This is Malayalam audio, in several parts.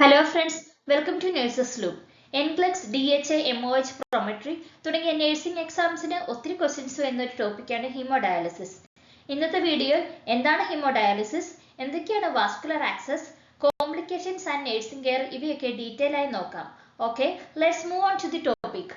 Hello friends welcome to nurses loop NCLEX D H A O H Prometric തുടങ്ങിയ നഴ്സിംഗ് എക്സാംസിന് ഒത്തിരി ക്വസ്റ്റ്യൻസ് എന്നൊരു ടോപ്പിക്കാണ് ഹീമോഡയാലിസിസ് ഇന്നത്തെ വീഡിയോയിൽ എന്താണ് ഹീമോഡയാലിസിസ് എന്തൊക്കെയാണ് vascular access complications and nursing care ഇവയൊക്കെ ഡീറ്റെയിൽ ആയി നോക്കാം. Okay let's move on to the topic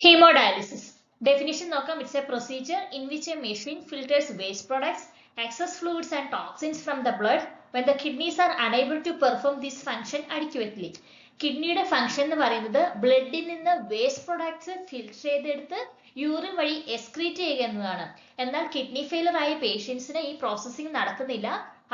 Hemodialysis. Definition നോക്കാം. It's a procedure in which a machine filters waste products, excess fluids and toxins from the blood when the kidneys are unable to perform this function adequately. കിഡ്നിയുടെ ഫംഗ്ഷൻ എന്ന് പറയുന്നത് ബ്ലഡിൽ നിന്ന് വേസ്റ്റ് പ്രൊഡക്ട്സ് ഫിൽറ്റർ ചെയ്തെടുത്ത് യൂറിൻ വഴി എക്സ്ക്രീറ്റ് ചെയ്യുക എന്നതാണ്. എന്നാൽ കിഡ്നി ഫെയിലർ ആയ പേഷ്യൻസിന് ഈ പ്രോസസ്സിംഗ് നടക്കുന്നില്ല.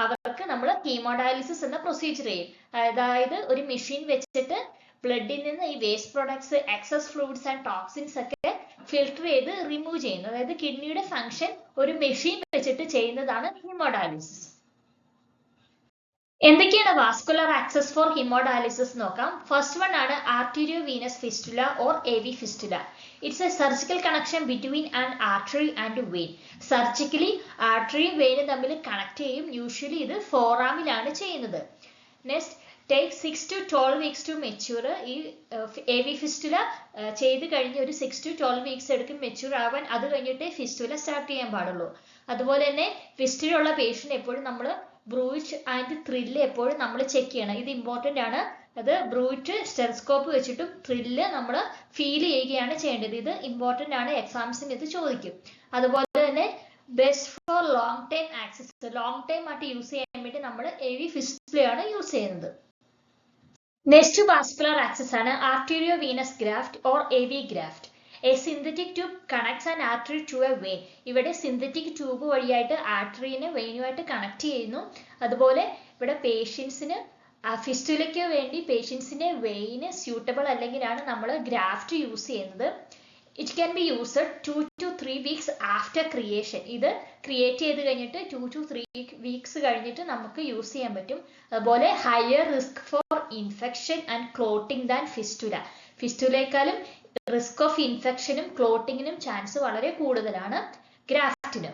അവർക്ക് നമ്മൾ കീമോഡയാലിസിസ് എന്ന പ്രൊസീജിയർ ചെയ്യും. അതായത് ഒരു മെഷീൻ വെച്ചിട്ട് ബ്ലഡിൽ നിന്ന് ഈ waste products excess fluids and toxins ഒക്കെ ഫിൽട്ടർ ചെയ്ത് റിമൂവ് ചെയ്യുന്നു. അതായത് കിഡ്നിയുടെ ഫംഗ്ഷൻ ഒരു മെഷീൻ വെച്ചിട്ട് ചെയ്യുന്നതാണ് ഹീമോഡയാലിസിസ് എന്തൊക്കെയാണ് വാസ്കുലർ ആക്സസ് ഫോർ ഹിമോഡയാലിസിസ് നോക്കാം. ഫസ്റ്റ് വൺ ആണ് arteriovenous fistula or A V fistula it's a surgical connection between and artery and vein surgically ആർട്ടറിയും വെയിനും തമ്മിൽ കണക്ട് ചെയ്യും. യൂഷ്വലി ഇത് ഫോറാമിലാണ് ചെയ്യുന്നത്. Next take six to twelve weeks to mature ഈ എ വി ഫിസ്റ്റുല ചെയ്ത് കഴിഞ്ഞ് ഒരു സിക്സ് ടു ട്വൽവ് വീക്സ് എടുക്കും മെച്യൂർ ആവാൻ. അത് കഴിഞ്ഞിട്ടേ ഫിസ്റ്റുല സ്റ്റാർട്ട് ചെയ്യാൻ പാടുള്ളൂ. അതുപോലെ തന്നെ ഫിസ്റ്റുലുള്ള പേഷ്യന്റ് എപ്പോഴും നമ്മൾ ബ്രൂയിറ്റ് ആൻഡ് ത്രില്ല് എപ്പോഴും നമ്മൾ ചെക്ക് ചെയ്യണം. ഇത് ഇമ്പോർട്ടന്റ് ആണ്. അത് ബ്രൂയിറ്റ് സ്റ്റെറസ്കോപ്പ് വെച്ചിട്ടും ത്രില്ല് നമ്മൾ ഫീൽ ചെയ്യുകയാണ് ചെയ്യേണ്ടത്. ഇത് ഇമ്പോർട്ടന്റ് ആണ്. എക്സാംസിന് ഇത് ചോദിക്കും. അതുപോലെ തന്നെ best for long time access long time ആയിട്ട് യൂസ് ചെയ്യാൻ വേണ്ടി നമ്മൾ എ വി ഫിസ്റ്റുലയാണ് യൂസ് ചെയ്യുന്നത്. നെക്സ്റ്റ് വാസ്കുലർ ആക്സസ് ആണ്. Arteriovenous graft or A V graft a synthetic tube connects an artery to a vein ഇവിടെ സിന്തറ്റിക് ട്യൂബ് വഴിയായിട്ട് ആർട്ടറിനെ വെയിനുമായിട്ട് കണക്ട് ചെയ്യുന്നു. അതുപോലെ ഇവിടെ പേഷ്യൻസിന് ഫിസ്റ്റുലയ്ക്ക് വേണ്ടി പേഷ്യൻസിന്റെ വെയിന് സ്യൂട്ടബിൾ അല്ലെങ്കിലാണ് നമ്മൾ ഗ്രാഫ്റ്റ് യൂസ് ചെയ്യുന്നത്. It can be used to two three weeks after creation ഇത് ക്രിയേറ്റ് ചെയ്ത് കഴിഞ്ഞിട്ട് ടു ടു ത്രീ വീക്സ് കഴിഞ്ഞിട്ട് നമുക്ക് യൂസ് ചെയ്യാൻ പറ്റും. അതുപോലെ higher risk for infection and clotting than fistula ഫിസ്റ്റുലേക്കാളും risk of ഇൻഫെക്ഷനും ക്ലോട്ടിങ്ങിനും ചാൻസ് വളരെ കൂടുതലാണ് ഗ്രാഫ്റ്റിന്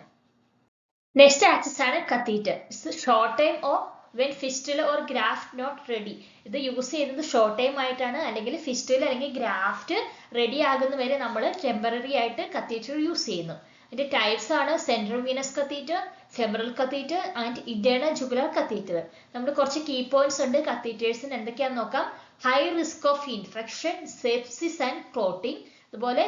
നെക്സ്റ്റ് ആക്സസ് ആണ് catheter short time or when fistula or graft not ready ഇത് യൂസ് ചെയ്യുന്നത് ഷോർട്ട് ടൈം ആയിട്ടാണ്. അല്ലെങ്കിൽ ഫിസ്റ്റുല അല്ലെങ്കിൽ ഗ്രാഫ്റ്റ് റെഡി ആകുന്ന വരെ നമ്മൾ ടെമ്പററി ആയിട്ട് കത്തീറ്റർ യൂസ് ചെയ്യുന്നു. ഇതിന്റെ ടൈപ്സ് ആണ് central venous catheter femoral catheter and internal jugular catheter നമ്മൾ കുറച്ച് കീ പോയിന്റ്സ് ഉണ്ട്. കത്തീറ്റേഴ്സിന് എന്തൊക്കെയാണെന്ന് നോക്കാം. High risk of infection sepsis and clotting അതുപോലെ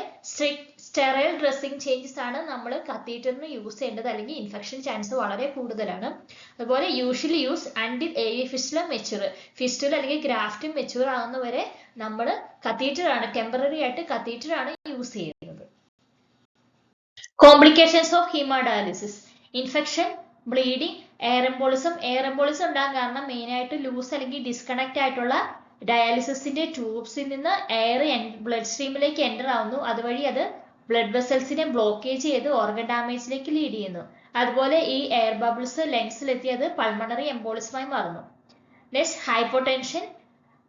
സ്റ്റെറൈൽ ഡ്രസ്സിംഗ് ചേഞ്ചസ് ആണ് നമ്മൾ കത്തീറ്ററിന് യൂസ് ചെയ്യേണ്ടത് അല്ലെങ്കിൽ ഇൻഫെക്ഷൻ ചാൻസ് വളരെ കൂടുതലാണ്. അതുപോലെ usually use until A fistula mature fistula അല്ലെങ്കിൽ ഗ്രാഫ്റ്റും മെച്ചൂർ ആകുന്നവരെ നമ്മൾ കത്തീറ്ററാണ് ടെമ്പററി ആയിട്ട് കത്തീറ്ററാണ് യൂസ് ചെയ്യുന്നത്. Complications of haemodialysis infection bleeding air embolism air embolism ഉണ്ടാകാൻ കാരണം മെയിൻ ആയിട്ട് ലൂസ് അല്ലെങ്കിൽ ഡിസ്കണക്ട് ആയിട്ടുള്ള ഡയാലിസിസിന്റെ ട്യൂബ്സിൽ നിന്ന് എയർ ബ്ലഡ് സ്ട്രീമിലേക്ക് എന്റർ ആവുന്നു. അതുവഴി അത് ബ്ലഡ് വെസൽസിനെ ബ്ലോക്കേജ് ചെയ്ത് ഓർഗൻ ഡാമേജിലേക്ക് ലീഡ് ചെയ്യുന്നു. അതുപോലെ ഈ എയർ ബബിൾസ് ലെങ്സിലെത്തി അത് പൾമണറി എംബോളിസമായി മാറുന്നു. നെക്സ്റ്റ് ഹൈപ്പോടെൻഷൻ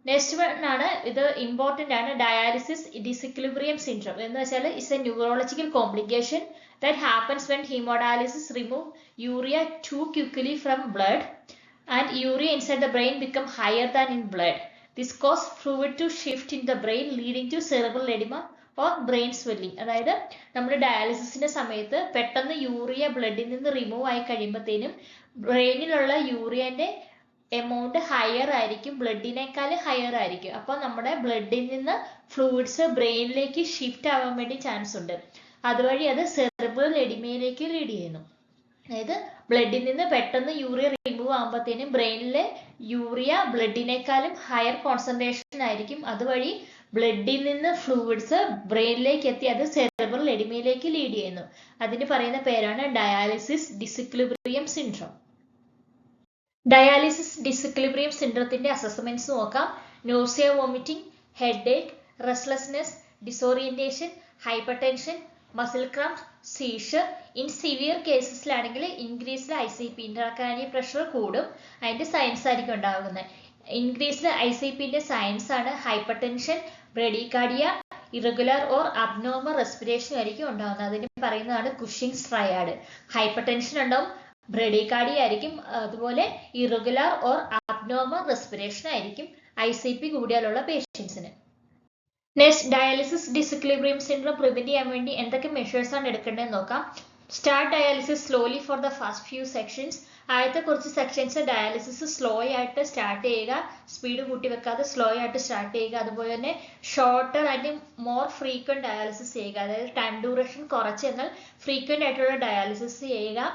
നെക്സ്റ്റ് വൺ ആണ്. ഇത് ഇമ്പോർട്ടന്റ് ആണ്. ഡയാലിസിസ് ഡിസിക്ലിബ്രിയം സിൻഡ്രോം എന്ന് വെച്ചാൽ it's a neurological complication that happens when haemodialysis remove urea too quickly from blood and urea inside the brain become higher than in blood. This cause fluid to shift in the brain leading to cerebral edema or brain swelling. അതായത് നമ്മുടെ ഡയാലിസിസിന്റെ സമയത്ത് പെട്ടെന്ന് യൂറിയ ബ്ലഡിൽ നിന്ന് റിമൂവ് ആയി കഴിയുമ്പോഴത്തേനും ബ്രെയിനിലുള്ള യൂറിയന്റെ എമൗണ്ട് ഹയർ ആയിരിക്കും ബ്ലഡിനേക്കാൾ ഹയർ ആയിരിക്കും. അപ്പോൾ നമ്മുടെ ബ്ലഡിൽ നിന്ന് ഫ്ലൂയിഡ്സ് ബ്രെയിനിലേക്ക് ഷിഫ്റ്റ് ആവാൻ വേണ്ടി ചാൻസ് ഉണ്ട്. അതുവഴി അത് സെറിബ്രൽ എഡിമയിലേക്ക് ലീഡ് ചെയ്യുന്നു. അതായത് ബ്ലഡിൽ നിന്ന് പെട്ടെന്ന് യൂറിയ റിമൂവ് ആകുമ്പോഴത്തേനും ബ്രെയിനിലെ യൂറിയ ബ്ലഡിനേക്കാളും ഹയർ കോൺസെൻട്രേഷൻ ആയിരിക്കും. അതുവഴി ബ്ലഡിൽ നിന്ന് ഫ്ലൂയിഡ്സ് ബ്രെയിനിലേക്ക് എത്തി അത് സെറിബ്രൽ എഡിമയിലേക്ക് ലീഡ് ചെയ്യുന്നു. അതിന് പറയുന്ന പേരാണ് dialysis disequilibrium syndrome dialysis disequilibrium സിൻഡ്രത്തിന്റെ assessments നോക്കാം. Nausea vomiting headache restlessness disorientation hypertension muscle cramps seizure in severe കേസസിലാണെങ്കിൽ increased I C P intracranial pressure കൂടും. അതിന്റെ സയൻസ് ആയിരിക്കും ഉണ്ടാകുന്നത്. ഇൻക്രീസ്ഡ് ഐ സി പിന്റെ സയൻസ് ആണ് hypertension bradycardia irregular or abnormal respiration ആയിരിക്കും ഉണ്ടാകുന്നത്. അതിന് പറയുന്നതാണ് കുഷിങ്സ് ട്രയാഡ് ഹൈപ്പർ ടെൻഷൻ ഉണ്ടാവും ബ്രഡികാഡിയ ആയിരിക്കും അതുപോലെ ഇറഗുലർ ഓർ അബ്നോർമൽ റെസ്പിറേഷൻ ആയിരിക്കും ഐ സി പി കൂടിയാലുള്ള പേഷ്യൻസിന് next dialysis disequilibrium syndrome prevent ചെയ്യാൻ വേണ്ടി എന്തൊക്കെ മെഷേഴ്സ് ആണ് എടുക്കേണ്ടതെന്ന് നോക്കാം. Start dialysis slowly for the first few sessions ആദ്യത്തെ കുറച്ച് സെക്ഷൻസ് ഡയാലിസിസ് സ്ലോ ആയിട്ട് സ്റ്റാർട്ട് ചെയ്യുക. സ്പീഡ് കൂട്ടി വെക്കാതെ സ്ലോ ആയിട്ട് സ്റ്റാർട്ട് ചെയ്യുക. അതുപോലെ തന്നെ shorter and more frequent dialysis ചെയ്യുക. അതായത് ടൈം ഡ്യൂറേഷൻ കുറച്ച് എന്നാൽ ഫ്രീക്വന്റ് ആയിട്ടുള്ള ഡയാലിസിസ് ചെയ്യുക.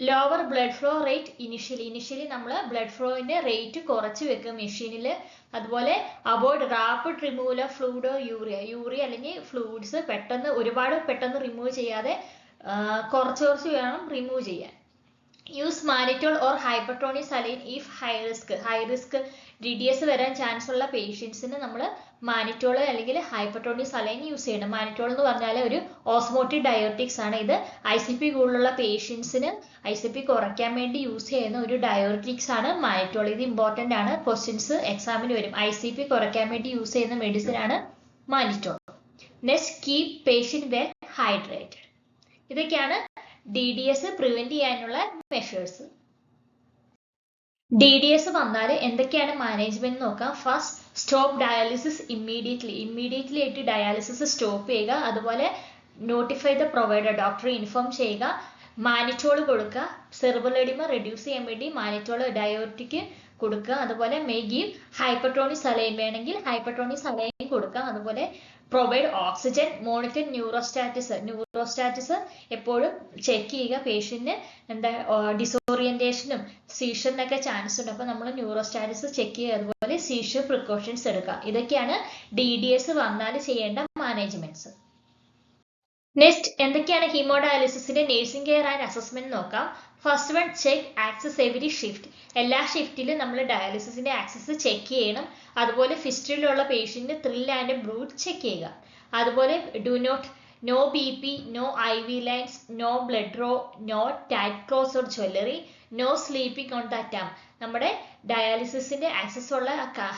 Lower blood flow rate initially initially നമ്മൾ ബ്ലഡ് ഫ്ലോയിന്റെ റേറ്റ് കുറച്ച് വെക്കും മെഷീനിൽ അതുപോലെ avoid rapid removal of fluid urea urea അല്ലെങ്കിൽ ഫ്ലൂയിഡ്സ് പെട്ടെന്ന് ഒരുപാട് പെട്ടെന്ന് റിമൂവ് ചെയ്യാതെ കുറച്ച് കുറച്ച് വേണം റിമൂവ് ചെയ്യാൻ. Use mannitol or hypertonic saline if high risk high risk D D S വരാൻ ചാൻസ് ഉള്ള പേഷ്യൻസിന് നമ്മൾ മാനിറ്റോൾ അല്ലെങ്കിൽ ഹൈപ്പർട്ടോണി സലൈൻ യൂസ് ചെയ്യണം. മാനിറ്റോൾ എന്ന് പറഞ്ഞാൽ ഒരു ഓസ്മോട്ടിക് ഡയോട്ടിക്സ് ആണ്. ഇത് ഐ സി പി കൂടുതലുള്ള പേഷ്യൻസിന് ഐ സി പി കുറയ്ക്കാൻ വേണ്ടി യൂസ് ചെയ്യുന്ന ഒരു ഡയോട്ടിക്സ് ആണ് മാനിറ്റോൾ ഇത് ഇമ്പോർട്ടന്റ് ആണ്. ക്വസ്റ്റ്യൻസ് എക്സാമിന് വരും. ഐ സി പി കുറയ്ക്കാൻ വേണ്ടി യൂസ് ചെയ്യുന്ന മെഡിസിൻ ആണ് mannitol next keep patient well hydrated ഇതൊക്കെയാണ് ഡി ഡി എസ് പ്രിവെന്റ് ചെയ്യാനുള്ള മെഷേഴ്സ് ഡി ഡി എസ് വന്നാൽ എന്തൊക്കെയാണ് മാനേജ്മെന്റ് നോക്കാം? First stop dialysis immediately immediately ആയിട്ട് ഡയാലിസിസ് സ്റ്റോപ്പ് ചെയ്യുക. അതുപോലെ നോട്ടിഫൈ ദ പ്രൊവൈഡർ ഡോക്ടറെ ഇൻഫോം ചെയ്യുക. മാനിറ്റോൾ കൊടുക്കുക. സെർബലെഡിമ റെഡ്യൂസ് ചെയ്യാൻ വേണ്ടി മാനിറ്റോൾ ഡയോട്ടിക്ക് കൊടുക്കുക. അതുപോലെ മെഗി ഹൈപ്പർട്ടോണി സലൈൻ വേണമെങ്കിൽ ഹൈപ്പർട്ടോണി സലൈൻ കൊടുക്കുക. അതുപോലെ provide oxygen monitor neuro status neuro status എപ്പോഴും ചെക്ക് ചെയ്യുക പേഷ്യന്റിന് എന്താ ഡിസോറിയന്റേഷനും സീഷറിനൊക്കെ ചാൻസ് ഉണ്ട്. അപ്പോൾ നമ്മൾ ന്യൂറോസ്റ്റാറ്റിസ് ചെക്ക് ചെയ്യുക അതുപോലെ സീഷർ പ്രിക്കോഷൻസ് എടുക്കുക. ഇതൊക്കെയാണ് ഡി ഡി എസ് വന്നാൽ ചെയ്യേണ്ട മാനേജ്മെന്റ്സ് നെക്സ്റ്റ് എന്തൊക്കെയാണ് ഹീമോഡയാലിസിന്റെ നേഴ്സിംഗ് കെയർ ആൻഡ് അസസ്മെന്റ് നോക്കാം. First one check access every shift. എല്ലാ ഷിഫ്റ്റിലും നമ്മൾ ഡയാലിസിസിന്റെ ആക്സസ് ചെക്ക് ചെയ്യണം. അതുപോലെ ഫിസ്റ്റിലുള്ള patient thrill and bruit check ചെയ്യുക. അതുപോലെ do not no B P no I V lines no blood draw no tight clothes or jewellery. No sleeping on the tum നമ്മുടെ ഡയാലിസിസിന്റെ ആക്സസ് ഉള്ള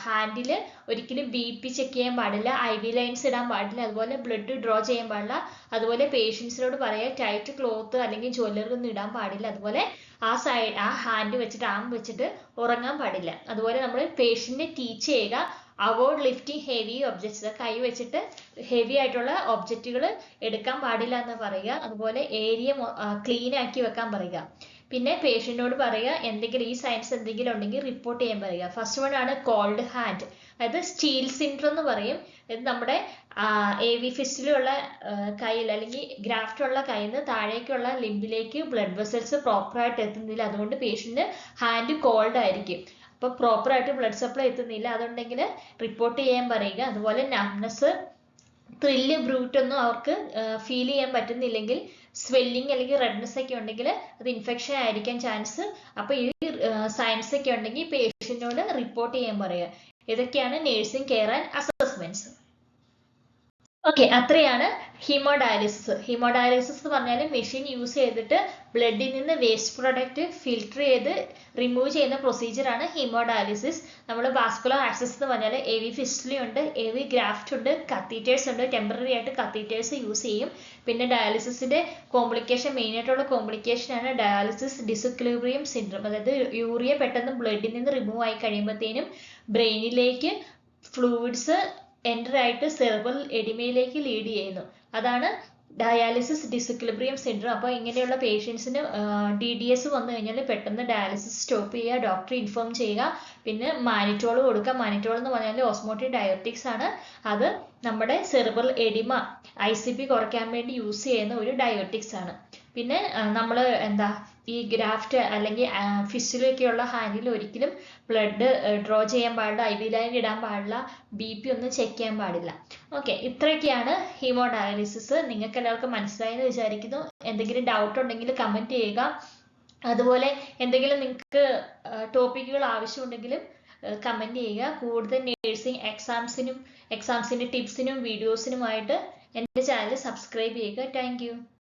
ഹാൻഡിൽ ഒരിക്കലും ബി പി ചെക്ക് ചെയ്യാൻ പാടില്ല ഐ വി ലൈൻസ് ഇടാൻ പാടില്ല അതുപോലെ ബ്ലഡ് ഡ്രോ ചെയ്യാൻ പാടില്ല അതുപോലെ പേഷ്യൻസിനോട് പറയുക ടൈറ്റ് ക്ലോത്ത് അല്ലെങ്കിൽ ജ്വല്ലറി ഒന്നും ഇടാൻ പാടില്ല അതുപോലെ ആ സൈഡ് ആ ഹാൻഡ് വെച്ചിട്ട് ആം വെച്ചിട്ട് ഉറങ്ങാൻ പാടില്ല. അതുപോലെ നമ്മൾ പേഷ്യന്റിനെ ടീച്ച് ചെയ്യുക അവോയ്ഡ് ലിഫ്റ്റിംഗ് ഹെവി ഒബ്ജക്ട്സ് കൈ വെച്ചിട്ട് ഹെവി ആയിട്ടുള്ള ഒബ്ജക്റ്റുകൾ എടുക്കാൻ പാടില്ല എന്ന് പറയുക അതുപോലെ ഏരിയ ക്ലീൻ ആക്കി വെക്കാൻ പറയുക. പിന്നെ പേഷ്യന്റിനോട് പറയുക എന്തെങ്കിലും ഈ സയൻസ് എന്തെങ്കിലും ഉണ്ടെങ്കിൽ റിപ്പോർട്ട് ചെയ്യാൻ പറയുക. ഫസ്റ്റ് വൺ ആണ് കോൾഡ് ഹാൻഡ് അതായത് സ്റ്റീൽ സിൻഡ്രം എന്ന് പറയും. ഇത് നമ്മുടെ എ വി ഫിസ്റ്റിലുള്ള കയ്യിൽ അല്ലെങ്കിൽ ഗ്രാഫ്റ്റ് ഉള്ള കയ്യിൽ നിന്ന് താഴേക്കുള്ള ലിംബിലേക്ക് ബ്ലഡ് വെസൽസ് പ്രോപ്പറായിട്ട് എത്തുന്നില്ല. അതുകൊണ്ട് പേഷ്യന്റ് ഹാൻഡ് കോൾഡ് ആയിരിക്കും. അപ്പോൾ പ്രോപ്പറായിട്ട് ബ്ലഡ് സപ്ലൈ എത്തുന്നില്ല. അതുണ്ടെങ്കിൽ റിപ്പോർട്ട് ചെയ്യാൻ പറയുക. അതുപോലെ നംനെസ് ത്രില്ല് ബ്രൂട്ട് ഒന്നും അവർക്ക് ഫീൽ ചെയ്യാൻ പറ്റുന്നില്ലെങ്കിൽ സ്വെല്ലിങ് അല്ലെങ്കിൽ റെഡ്നെസ് ഒക്കെ ഉണ്ടെങ്കിൽ അത് ഇൻഫെക്ഷൻ ആയിരിക്കാൻ ചാൻസ് അപ്പോൾ ഈ സയൻസ് ഒക്കെ ഉണ്ടെങ്കിൽ പേഷ്യന്റിനോട് റിപ്പോർട്ട് ചെയ്യാൻ പറയുക. ഇതൊക്കെയാണ് nursing care and assessments okay അത്രയാണ് ഹീമോഡയാലിസിസ് ഹീമോഡയാലിസിസ് എന്ന് പറഞ്ഞാൽ മെഷീൻ യൂസ് ചെയ്തിട്ട് ബ്ലഡിൽ നിന്ന് വേസ്റ്റ് പ്രൊഡക്റ്റ് ഫിൽട്ടർ ചെയ്ത് റിമൂവ് ചെയ്യുന്ന പ്രൊസീജിയറാണ് ഹീമോഡയാലിസിസ് നമ്മൾ വാസ്കുലർ ആക്സസ് എന്ന് പറഞ്ഞാൽ എ വി ഫിസ്റ്റിലി ഉണ്ട് എ വി ഗ്രാഫ്റ്റ് ഉണ്ട് കത്തീറ്റേഴ്സ് ഉണ്ട് ടെമ്പററി ആയിട്ട് കത്തീറ്റേഴ്സ് യൂസ് ചെയ്യും. പിന്നെ ഡയാലിസിസിന്റെ കോംപ്ലിക്കേഷൻ മെയിൻ ആയിട്ടുള്ള കോംപ്ലിക്കേഷൻ ആണ് ഡയാലിസിസ് ഡിസിക്ലിബ്രിയം സിൻഡ്രം അതായത് യൂറിയ പെട്ടെന്ന് ബ്ലഡിൽ നിന്ന് റിമൂവ് ആയി കഴിയുമ്പോഴത്തേനും ബ്രെയിനിലേക്ക് ഫ്ലൂയിഡ്സ് എന്റർ ആയിട്ട് സെർബൽ എഡിമയിലേക്ക് ലീഡ് ചെയ്യുന്നു. അതാണ് ഡയാലിസിസ് ഡിസിക്ലിബ്രിയം സിൻഡ്രോം അപ്പോൾ ഇങ്ങനെയുള്ള പേഷ്യൻസിന് ഡി ഡി എസ് വന്നു കഴിഞ്ഞാൽ പെട്ടെന്ന് ഡയാലിസിസ് സ്റ്റോപ്പ് ചെയ്യുക ഡോക്ടറെ ഇൻഫോം ചെയ്യുക പിന്നെ മാനിറ്റോൾ കൊടുക്കുക. മാനിറ്റോൾ എന്ന് പറഞ്ഞാൽ ഓസ്മോട്ടിക് ഡയോട്ടിക്സ് ആണ്. അത് നമ്മുടെ cerebral oedema I C P കുറയ്ക്കാൻ വേണ്ടി യൂസ് ചെയ്യുന്ന ഒരു ഡയോട്ടിക്സ് ആണ്. പിന്നെ നമ്മൾ എന്താ ഈ ഗ്രാഫ്റ്റ് അല്ലെങ്കിൽ ഫിസ്സിലൊക്കെയുള്ള ഹാൻഡിൽ ഒരിക്കലും ബ്ലഡ് ഡ്രോ ചെയ്യാൻ പാടില്ല ഐ വി ലൈൻ ഇടാൻ പാടില്ല ബി പി ഒന്നും ചെക്ക് ചെയ്യാൻ പാടില്ല. ഓക്കെ ഇത്രയൊക്കെയാണ് ഹീമോ ഡയാലിസിസ് നിങ്ങൾക്ക് എല്ലാവർക്കും മനസ്സിലായെന്ന് വിചാരിക്കുന്നു. എന്തെങ്കിലും ഡൗട്ട് ഉണ്ടെങ്കിൽ കമന്റ് ചെയ്യുക. അതുപോലെ എന്തെങ്കിലും നിങ്ങൾക്ക് ടോപ്പിക്കുകൾ ആവശ്യമുണ്ടെങ്കിലും കമന്റ് ചെയ്യുക. കൂടുതൽ നേഴ്സിംഗ് എക്സാംസിനും എക്സാംസിന്റെ ടിപ്സിനും വീഡിയോസിനുമായിട്ട് എന്റെ ചാനൽ സബ്സ്ക്രൈബ് ചെയ്യുക. താങ്ക്